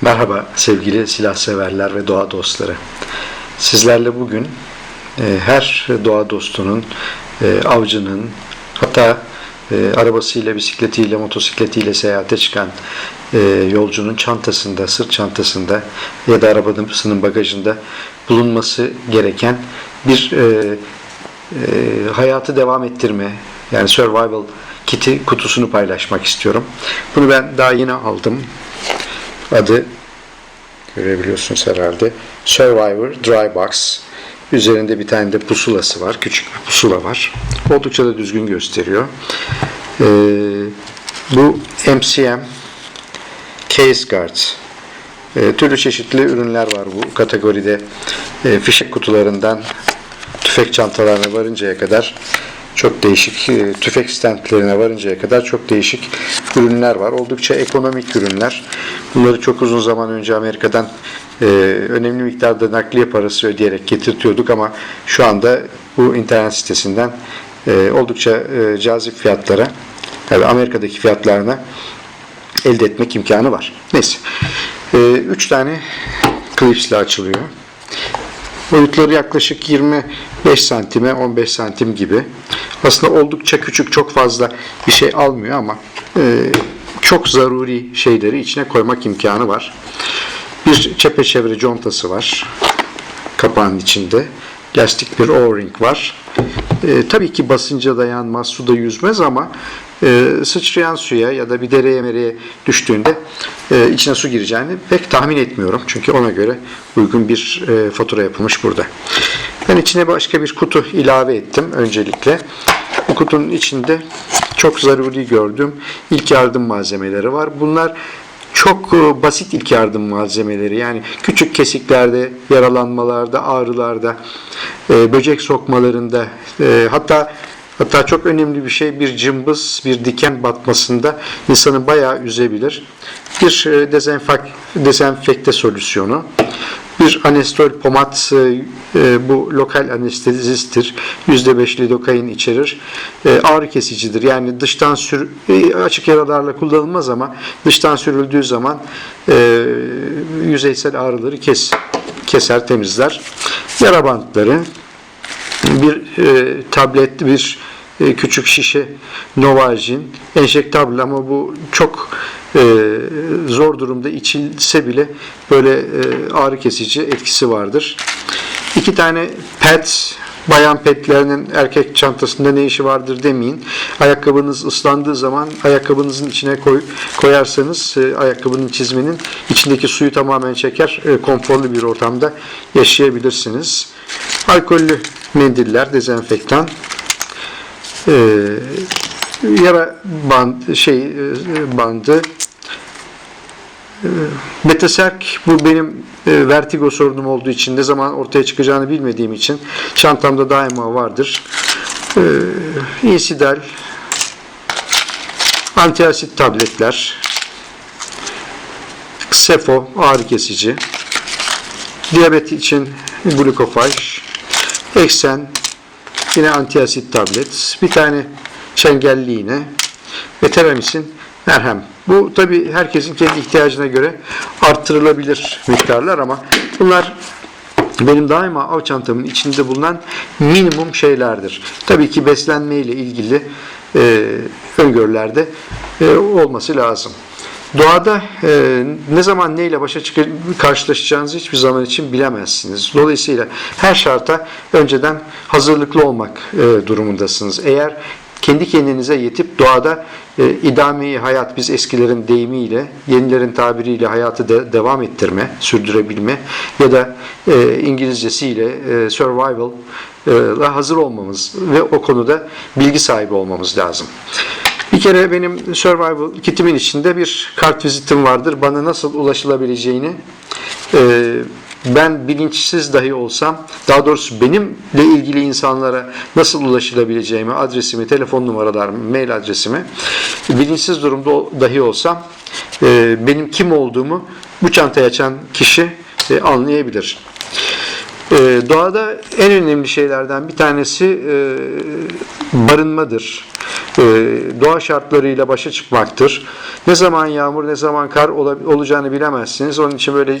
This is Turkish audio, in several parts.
Merhaba sevgili silah severler ve doğa dostları. Sizlerle bugün e, her doğa dostunun, e, avcının, hatta e, arabasıyla, bisikletiyle, motosikletiyle seyahate çıkan yolcunun çantasında, sırt çantasında ya da arabasının bagajında bulunması gereken bir hayatı devam ettirme, yani survival kiti kutusunu paylaşmak istiyorum. Bunu ben daha yeni aldım. Adı görebiliyorsunuz herhalde. Survivor Dry Box. Üzerinde bir tane de pusulası var. Küçük bir pusula var. Oldukça da düzgün gösteriyor. Ee, bu MCM Case Guards. Ee, türlü çeşitli ürünler var bu kategoride. Ee, fişek kutularından tüfek çantalarına varıncaya kadar çok değişik e, tüfek stentlerine varıncaya kadar çok değişik ürünler var. Oldukça ekonomik ürünler. Bunları çok uzun zaman önce Amerika'dan e, önemli miktarda nakliye parası ödeyerek getirtiyorduk ama şu anda bu internet sitesinden e, oldukça e, cazip fiyatlara yani Amerika'daki fiyatlarına elde etmek imkanı var. Neyse. E, üç tane klipsle açılıyor. Boyutları yaklaşık 25 santime 15 santim gibi. Aslında oldukça küçük, çok fazla bir şey almıyor ama e, çok zaruri şeyleri içine koymak imkanı var. Bir çepeçevre contası var kapağın içinde. Lastik bir O-ring var. E, tabii ki basınca dayanmaz, suda yüzmez ama e, sıçrayan suya ya da bir dereye mereye düştüğünde e, içine su gireceğini pek tahmin etmiyorum. Çünkü ona göre uygun bir e, fatura yapılmış burada. Ben içine başka bir kutu ilave ettim öncelikle. Bu kutunun içinde çok zaruri gördüğüm ilk yardım malzemeleri var. Bunlar çok e, basit ilk yardım malzemeleri yani küçük kesiklerde, yaralanmalarda, ağrılarda, e, böcek sokmalarında e, hatta hatta çok önemli bir şey bir cımbız, bir diken batmasında insanı bayağı üzebilir. Bir e, dezenfek, dezenfekte solüsyonu, bir anestol pomat e, e, bu lokal anestezistir. %5 lidokain içerir. Ağrı kesicidir. Yani dıştan sür açık yaralarla kullanılmaz ama dıştan sürüldüğü zaman yüzeysel ağrıları kes keser, temizler. Yara bantları, bir e, tablet, bir e, küçük şişe Novajin, enjektable ama bu çok e, zor durumda içilse bile böyle e, ağrı kesici etkisi vardır. İki tane pet, bayan petlerinin erkek çantasında ne işi vardır demeyin. Ayakkabınız ıslandığı zaman ayakkabınızın içine koy, koyarsanız e, ayakkabının çizmenin içindeki suyu tamamen çeker. E, konforlu bir ortamda yaşayabilirsiniz. Alkollü mendiller, dezenfektan, e, yara band şey e, bandı e, Metaserk bu benim e, vertigo sorunum olduğu için ne zaman ortaya çıkacağını bilmediğim için çantamda daima vardır. E, insidal antiasit tabletler Sefo ağrı kesici diyabet için glukofaj eksen Yine antiasit tablet. Bir tane çengelli iğne. Ve teramisin merhem. Bu tabi herkesin kendi ihtiyacına göre arttırılabilir miktarlar ama bunlar benim daima av çantamın içinde bulunan minimum şeylerdir. Tabii ki beslenme ile ilgili e, öngörülerde e, olması lazım. Doğada e, ne zaman neyle başa çıkar, karşılaşacağınızı hiçbir zaman için bilemezsiniz. Dolayısıyla her şarta önceden hazırlıklı olmak e, durumundasınız. Eğer kendi kendinize yetip doğada e, idameyi hayat biz eskilerin deyimiyle, yenilerin tabiriyle hayatı de, devam ettirme, sürdürebilme ya da e, İngilizcesiyle e, survival e, hazır olmamız ve o konuda bilgi sahibi olmamız lazım. Bir kere benim survival kitimin içinde bir kart vizitim vardır. Bana nasıl ulaşılabileceğini e, ben bilinçsiz dahi olsam, daha doğrusu benimle ilgili insanlara nasıl ulaşılabileceğimi, adresimi, telefon numaralarımı, mail adresimi bilinçsiz durumda dahi olsam e, benim kim olduğumu bu çantayı açan kişi e, anlayabilir. E, doğada en önemli şeylerden bir tanesi e, barınmadır. E, doğa şartlarıyla başa çıkmaktır. Ne zaman yağmur ne zaman kar ola- olacağını bilemezsiniz. Onun için böyle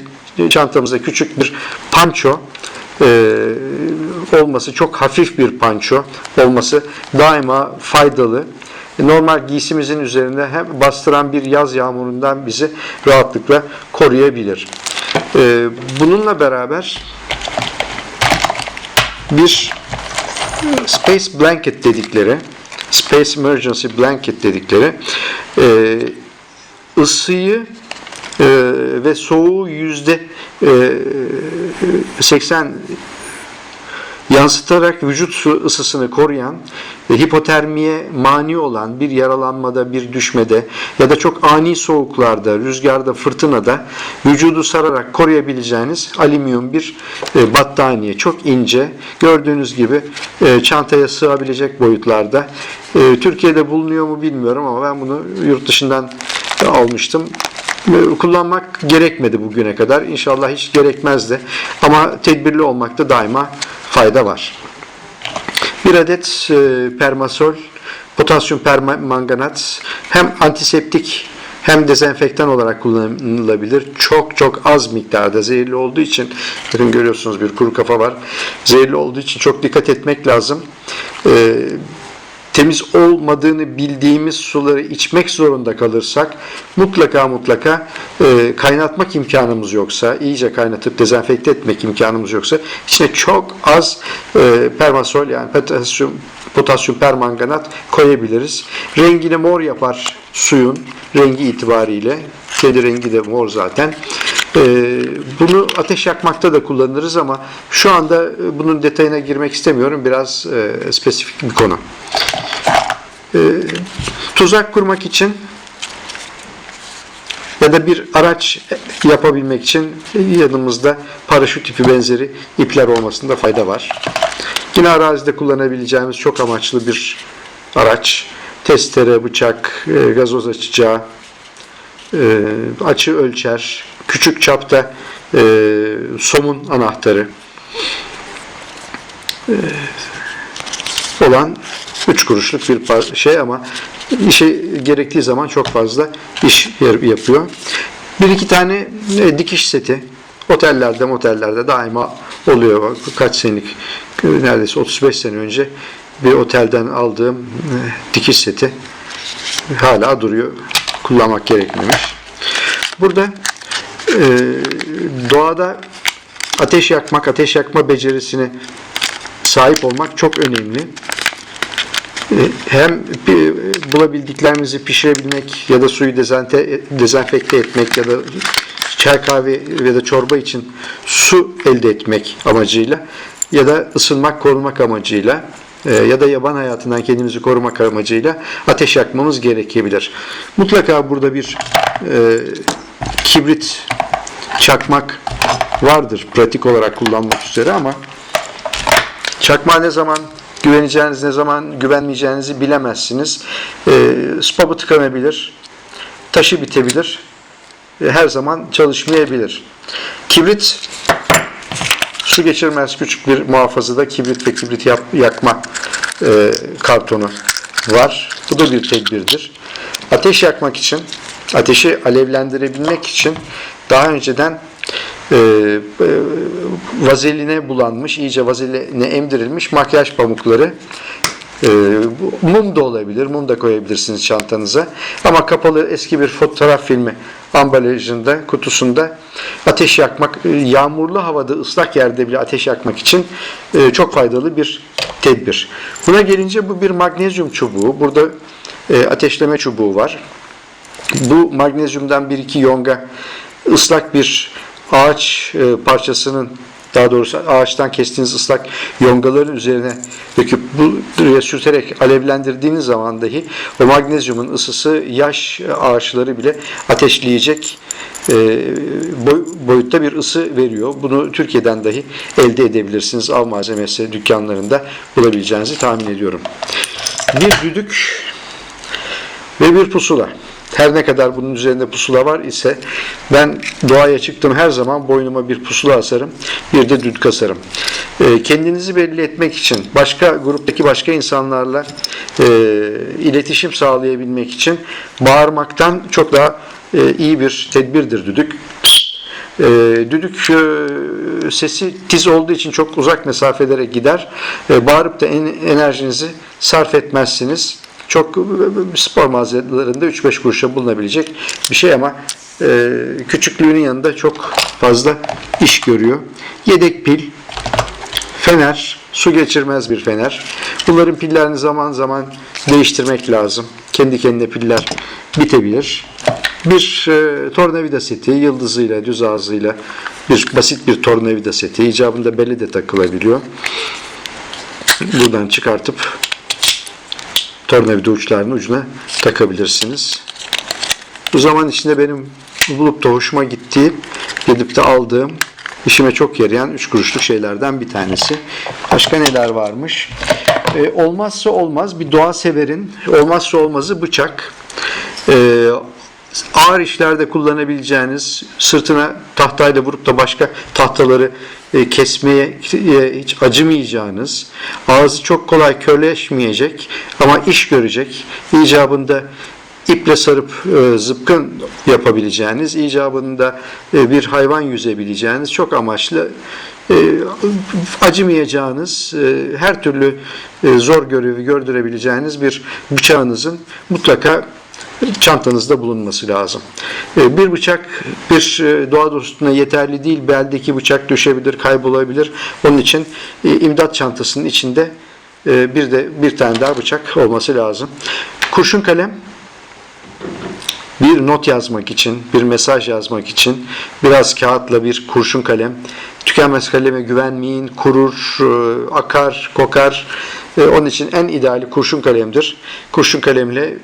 çantamızda küçük bir panço e, olması, çok hafif bir panço olması daima faydalı. Normal giysimizin üzerinde hem bastıran bir yaz yağmurundan bizi rahatlıkla koruyabilir. E, bununla beraber bir Space Blanket dedikleri, Space Emergency Blanket dedikleri e, ısıyı e, ve soğuğu yüzde e, 80 yansıtarak vücut su ısısını koruyan ve hipotermiye mani olan bir yaralanmada, bir düşmede ya da çok ani soğuklarda, rüzgarda, fırtınada vücudu sararak koruyabileceğiniz alüminyum bir e, battaniye. Çok ince, gördüğünüz gibi e, çantaya sığabilecek boyutlarda. E, Türkiye'de bulunuyor mu bilmiyorum ama ben bunu yurt dışından almıştım kullanmak gerekmedi bugüne kadar. İnşallah hiç gerekmez de. Ama tedbirli olmakta daima fayda var. Bir adet e, permasol, potasyum permanganat hem antiseptik hem dezenfektan olarak kullanılabilir. Çok çok az miktarda zehirli olduğu için bakın görüyorsunuz bir kuru kafa var. Zehirli olduğu için çok dikkat etmek lazım. E, temiz olmadığını bildiğimiz suları içmek zorunda kalırsak mutlaka mutlaka e, kaynatmak imkanımız yoksa, iyice kaynatıp dezenfekte etmek imkanımız yoksa içine çok az e, permasol yani potasyum, potasyum permanganat koyabiliriz. Rengini mor yapar suyun rengi itibariyle. Kedi rengi de mor zaten. E, bunu ateş yakmakta da kullanırız ama şu anda e, bunun detayına girmek istemiyorum. Biraz e, spesifik bir konu. E, tuzak kurmak için ya da bir araç yapabilmek için yanımızda paraşüt tipi benzeri ipler olmasında fayda var. Yine arazide kullanabileceğimiz çok amaçlı bir araç. Testere, bıçak, e, gazoz açacağı, e, açı ölçer, küçük çapta e, somun anahtarı olan 3 kuruşluk bir şey ama işe gerektiği zaman çok fazla iş yapıyor. Bir iki tane e, dikiş seti otellerde motellerde daima oluyor. Kaç senelik neredeyse 35 sene önce bir otelden aldığım e, dikiş seti hala duruyor. Kullanmak gerekmemiş. Burada e, doğada ateş yakmak, ateş yakma becerisine sahip olmak çok önemli. Hem bulabildiklerimizi pişirebilmek ya da suyu dezente, dezenfekte etmek ya da çay kahve ya da çorba için su elde etmek amacıyla ya da ısınmak, korumak amacıyla e, ya da yaban hayatından kendimizi korumak amacıyla ateş yakmamız gerekebilir. Mutlaka burada bir e, kibrit çakmak vardır pratik olarak kullanmak üzere ama çakma ne zaman güveneceğiniz ne zaman güvenmeyeceğinizi bilemezsiniz. E, spabı tıkanabilir, taşı bitebilir, e, her zaman çalışmayabilir. Kibrit su geçirmez küçük bir muhafazada kibrit ve kibrit yap- yakma e, kartonu var. Bu da bir tedbirdir. Ateş yakmak için, ateşi alevlendirebilmek için daha önceden e, e, vazeline bulanmış, iyice vazeline emdirilmiş makyaj pamukları e, mum da olabilir, mum da koyabilirsiniz çantanıza. Ama kapalı eski bir fotoğraf filmi ambalajında, kutusunda ateş yakmak, e, yağmurlu havada, ıslak yerde bile ateş yakmak için e, çok faydalı bir tedbir. Buna gelince bu bir magnezyum çubuğu. Burada e, ateşleme çubuğu var. Bu magnezyumdan bir iki yonga ıslak bir ağaç e, parçasının daha doğrusu ağaçtan kestiğiniz ıslak yongaların üzerine döküp buraya sürterek alevlendirdiğiniz zaman dahi o magnezyumun ısısı yaş ağaçları bile ateşleyecek e, boy- boyutta bir ısı veriyor. Bunu Türkiye'den dahi elde edebilirsiniz. Av malzemesi dükkanlarında bulabileceğinizi tahmin ediyorum. Bir düdük ve bir pusula. Her ne kadar bunun üzerinde pusula var ise ben doğaya çıktım her zaman boynuma bir pusula asarım, bir de düdük asarım. E, kendinizi belli etmek için, başka gruptaki başka insanlarla e, iletişim sağlayabilmek için bağırmaktan çok daha e, iyi bir tedbirdir düdük. E, düdük e, sesi tiz olduğu için çok uzak mesafelere gider. E, bağırıp da en- enerjinizi sarf etmezsiniz. Çok e, spor mağazalarında 3-5 kuruşa bulunabilecek bir şey ama e, küçüklüğünün yanında çok fazla iş görüyor. Yedek pil, fener, su geçirmez bir fener. Bunların pillerini zaman zaman değiştirmek lazım. Kendi kendine piller bitebilir. Bir e, tornavida seti, yıldızıyla, düz ağzıyla bir basit bir tornavida seti. icabında beli de takılabiliyor. Buradan çıkartıp tornavida uçlarının ucuna takabilirsiniz. Bu zaman içinde benim bulup da hoşuma gittiği, gidip de aldığım, işime çok yarayan 3 kuruşluk şeylerden bir tanesi. Başka neler varmış? Ee, olmazsa olmaz bir doğa severin olmazsa olmazı bıçak. Ee, ağır işlerde kullanabileceğiniz sırtına tahtayla vurup da başka tahtaları e, kesmeye e, hiç acımayacağınız ağzı çok kolay körleşmeyecek ama iş görecek icabında iple sarıp e, zıpkın yapabileceğiniz, icabında bir hayvan yüzebileceğiniz çok amaçlı acımayacağınız, her türlü zor görevi gördürebileceğiniz bir bıçağınızın mutlaka çantanızda bulunması lazım. E, Bir bıçak bir e, doğa dostuna yeterli değil. Beldeki bıçak düşebilir, kaybolabilir. Onun için e, imdat çantasının içinde e, bir de bir tane daha bıçak olması lazım. Kurşun kalem bir not yazmak için, bir mesaj yazmak için biraz kağıtla bir kurşun kalem. Tükenmez kaleme güvenmeyin, kurur, akar, kokar. Onun için en ideali kurşun kalemdir. Kurşun kalemle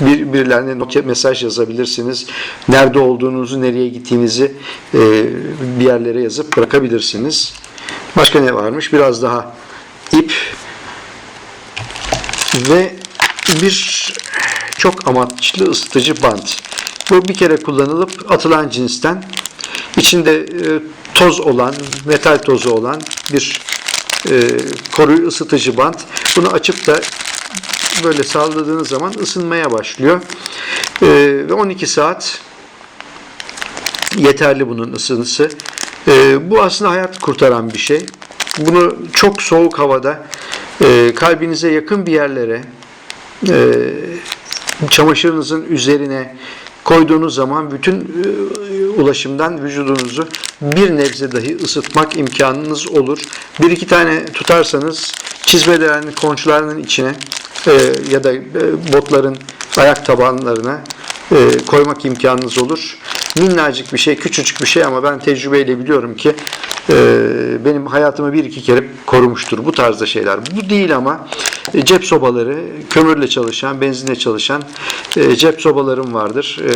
bir, birilerine not mesaj yazabilirsiniz. Nerede olduğunuzu, nereye gittiğinizi e, bir yerlere yazıp bırakabilirsiniz. Başka ne varmış? Biraz daha ip ve bir çok amaçlı ısıtıcı bant. Bu bir kere kullanılıp atılan cinsten içinde e, toz olan, metal tozu olan bir e, koruyucu ısıtıcı bant. Bunu açıp da böyle salladığınız zaman ısınmaya başlıyor. E, ve 12 saat yeterli bunun ısınısı. E, bu aslında hayat kurtaran bir şey. Bunu çok soğuk havada e, kalbinize yakın bir yerlere e, çamaşırınızın üzerine koyduğunuz zaman bütün e, ulaşımdan vücudunuzu bir nebze dahi ısıtmak imkanınız olur. Bir iki tane tutarsanız çizmelerin konçlarının içine e, ya da e, botların ayak tabanlarına e, koymak imkanınız olur. Minnacık bir şey, küçücük bir şey ama ben tecrübeyle biliyorum ki e, benim hayatımı bir iki kere korumuştur bu tarzda şeyler. Bu değil ama e, cep sobaları, kömürle çalışan, benzinle çalışan e, cep sobalarım vardır. E,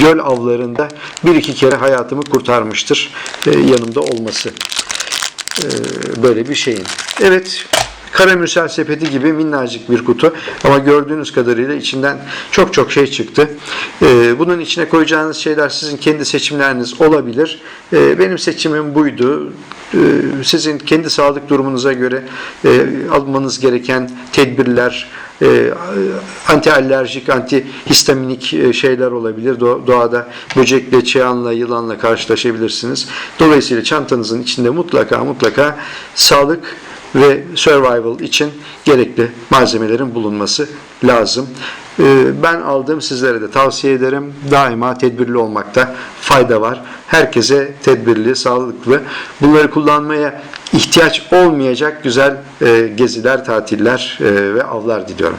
göl avlarında bir iki kere hayatımı kurtarmıştır e, yanımda olması e, böyle bir şeyin. Evet, karamürsel sepeti gibi minnacık bir kutu ama gördüğünüz kadarıyla içinden çok çok şey çıktı. E, bunun içine koyacağınız şeyler sizin kendi seçimleriniz olabilir. E, benim seçimim buydu. E, sizin kendi sağlık durumunuza göre e, almanız gereken tedbirler, e, anti alerjik, anti histaminik e, şeyler olabilir. Do- Doğada böcekle, çıyanla, yılanla karşılaşabilirsiniz. Dolayısıyla çantanızın içinde mutlaka mutlaka sağlık ve survival için gerekli malzemelerin bulunması lazım. E, Ben aldığım sizlere de tavsiye ederim. Daima tedbirli olmakta fayda var. Herkese tedbirli, sağlıklı, bunları kullanmaya ihtiyaç olmayacak güzel e, geziler, tatiller e, ve avlar diliyorum.